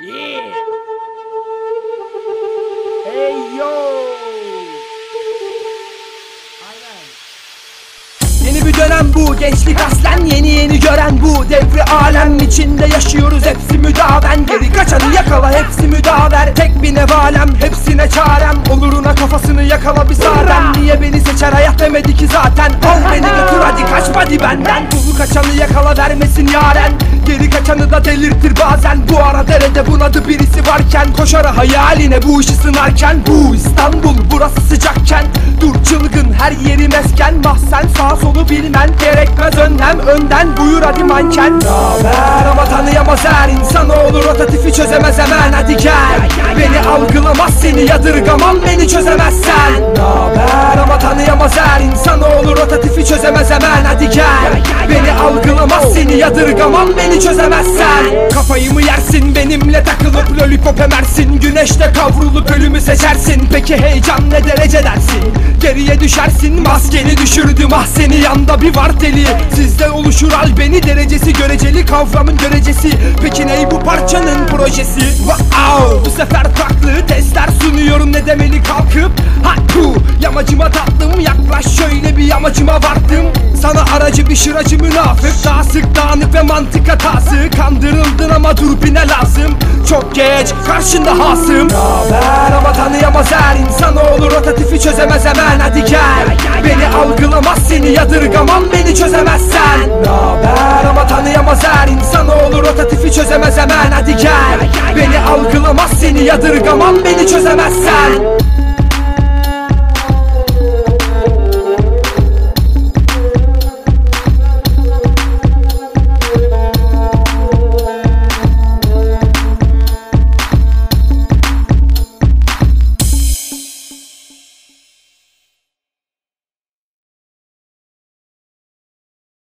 Yeah. Hey yo. Yeni bir dönem bu gençlik aslen yeni yeni gören bu. Devri alem içinde yaşıyoruz hepsi müdaven. Geri kaçanı yakala hepsi müdaver. Tek bir nevalem hepsine çarem. Oluruna kafasını yakala bir sarem niye beni seçer hayat? Demedi ki zaten. Al beni götür hadi kaçma hadi benden. Dolu kaçanı yakala vermesin yaren. Geri kaçanı da delirtir bazen. Bu ara derede bunadı birisi varken. Koşar hayaline bu işi sınarken. Bu İstanbul burası sıcakken. Dur çılgın her yeri mesken. Mahsen sağ solu bilmen Gerekmez. Önlem önden buyur hadi manken. Naber ama tanıyamaz her insan. Olur Rotatifi çözemez hemen. Hadi gel algılamaz seni yadırgamam beni çözemezsen. Naber ama tanıyamaz her insan olur Rotatifi çözemez hemen hadi gel. Beni algılamaz seni yadırgamam beni çözemezsen. Kafayı mı yersin benimle takılıp lollipop emersin? Güneşte kavrulup ölümü seçersin. Peki heyecan ne derece Geriye düşersin maskeni düşürdüm. Ah seni yanda bir var deli. Sizde oluşur al beni derecesi göreceli kavramın görecesi. Peki ney bu parçanın projesi? Wow! Bu sefer farklı testler sunuyorum ne demeli kalkıp? Hakku yamacıma tatlım yaklaş şöyle bir yamacıma vardım Sana aracı bir şıracı münafık. Daha sık dağınık ve mantık hatası. Kandırıldın ama dur bine lazım? Çok geç karşında hasım. Naber ama tanıyamaz her insan. Olur Rotatifi çözemez hemen. Hadi gel. Beni algılamaz seni yadırgamam. Beni çözemezsen. Naber ama tanıyamaz her insan. Olur Rotatifi çözemez hemen. Hadi gel. Beni algılamaz seni yadırgamam. Beni çözemezsen